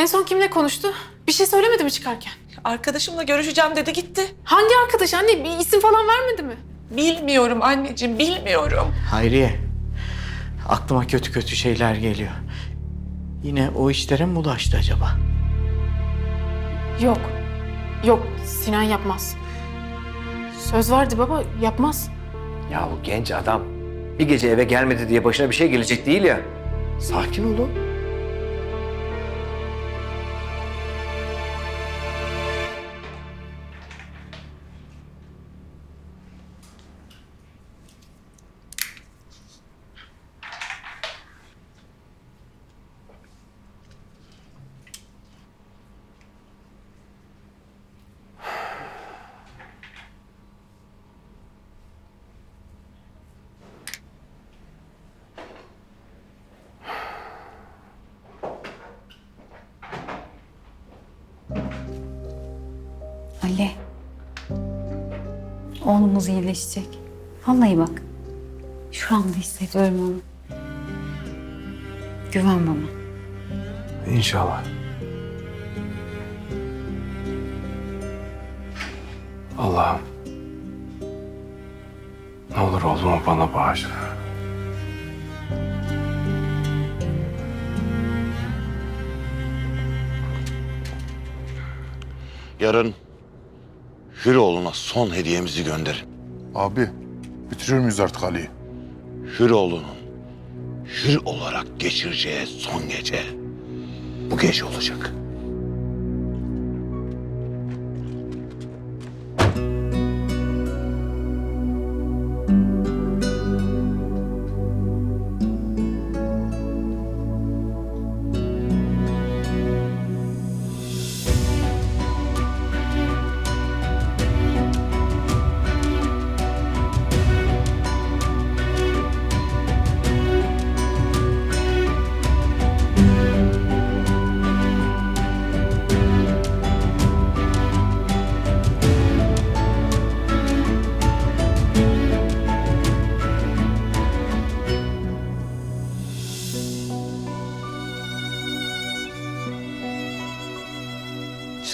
En son kimle konuştu? Bir şey söylemedi mi çıkarken? Arkadaşımla görüşeceğim dedi gitti. Hangi arkadaş anne? Bir isim falan vermedi mi? Bilmiyorum anneciğim bilmiyorum. Hayriye, aklıma kötü kötü şeyler geliyor. Yine o işlere mi bulaştı acaba? Yok. Yok Sinan yapmaz. Söz verdi baba yapmaz. Ya bu genç adam bir gece eve gelmedi diye başına bir şey gelecek değil ya. Sakin olun. Ali. Oğlumuz iyileşecek. Vallahi bak. Şu anda hissediyorum onu. Güven bana. İnşallah. Allah'ım. Ne olur oğlumu bana bağışla. Yarın Hüroğlu'na son hediyemizi gönderin. Abi, bitiriyor muyuz artık Ali'yi? Hüroğlu'nun hür olarak geçireceği son gece bu gece olacak.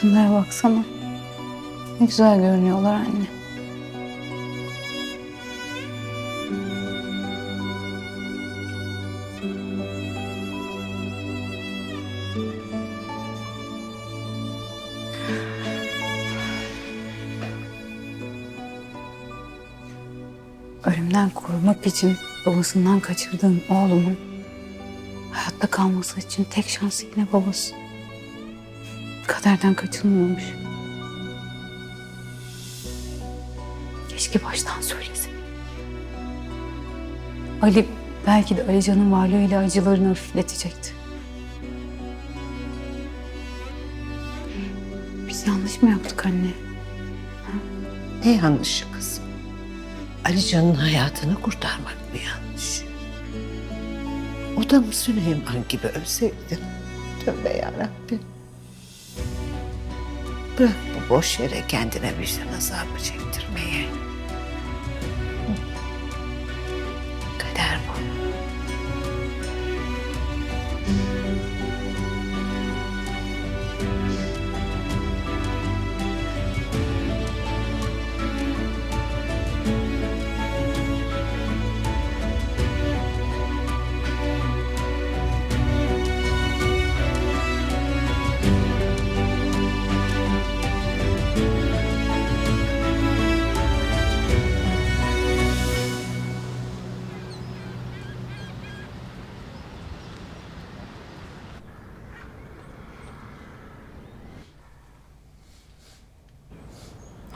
Şunlara baksana. Ne güzel görünüyorlar anne. Ölümden korumak için babasından kaçırdığım oğlumun hayatta kalması için tek şansı yine babası. Kaderden kaçınmıyormuş. Keşke baştan söylese. Ali belki de Alican'ın varlığıyla acılarını hafifletecekti. Biz yanlış mı yaptık anne? Ne yanlışı kızım? Alican'ın hayatını kurtarmak mı yanlış? O da mı Süleyman gibi ölseydi? Tövbe yarabbim. Bırak bu boş yere kendine vicdan azabı çektirmeyi.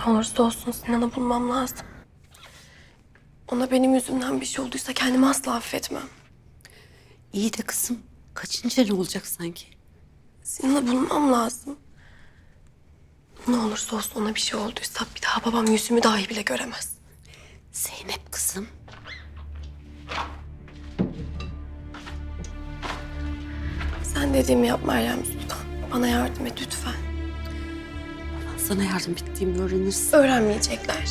Ne olursa olsun Sinan'ı bulmam lazım. Ona benim yüzümden bir şey olduysa kendimi asla affetmem. İyi de kızım kaçınca ne olacak sanki? Sinan'ı bulmam lazım. Ne olursa olsun ona bir şey olduysa bir daha babam yüzümü dahi bile göremez. Zeynep kızım. Sen dediğimi yap Meryem Sultan. Bana yardım et lütfen sana yardım ettiğimi öğrenirsin. Öğrenmeyecekler.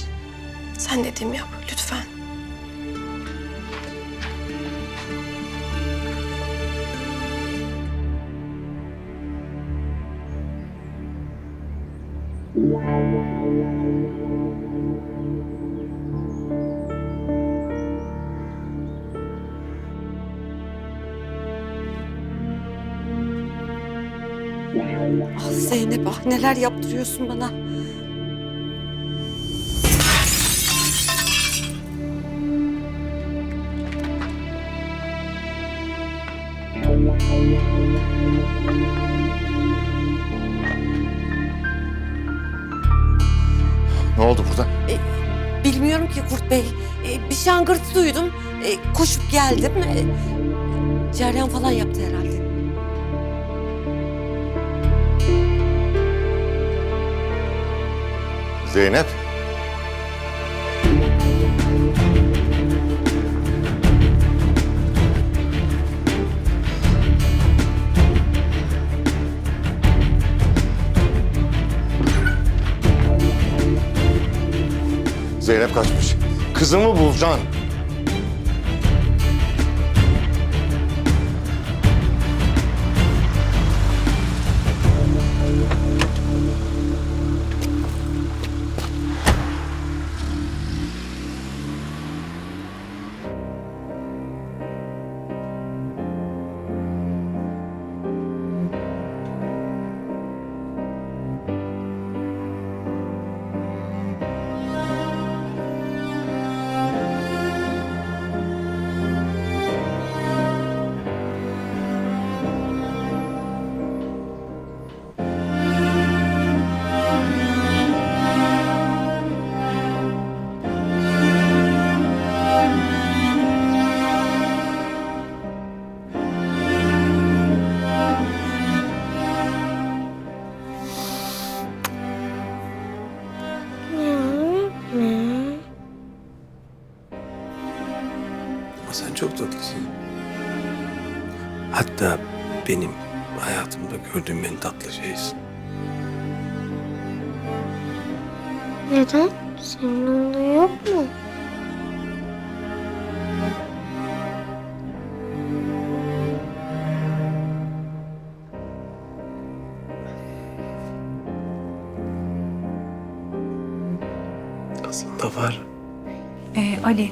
Sen dediğimi yap lütfen. Zeynep ah neler yaptırıyorsun bana. Ne oldu burada? Bilmiyorum ki Kurt Bey. Ee, bir şangırtı duydum. Ee, koşup geldim. Ee, Ceryan falan yaptı herhalde. Zeynep. Zeynep kaçmış. Kızımı bulacaksın. Ama sen çok tatlısın. Hatta benim hayatımda gördüğüm en tatlı şeysin. Neden? Senin onda yok mu? Aslında var. Ee, Ali.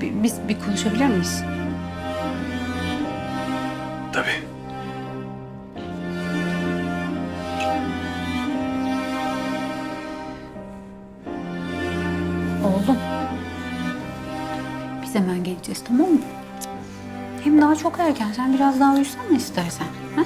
Bi- Biz bir konuşabilir miyiz? Tabii. Oğlum. Biz hemen geleceğiz tamam mı? Hem daha çok erken. Sen biraz daha uyusana istersen. Ha?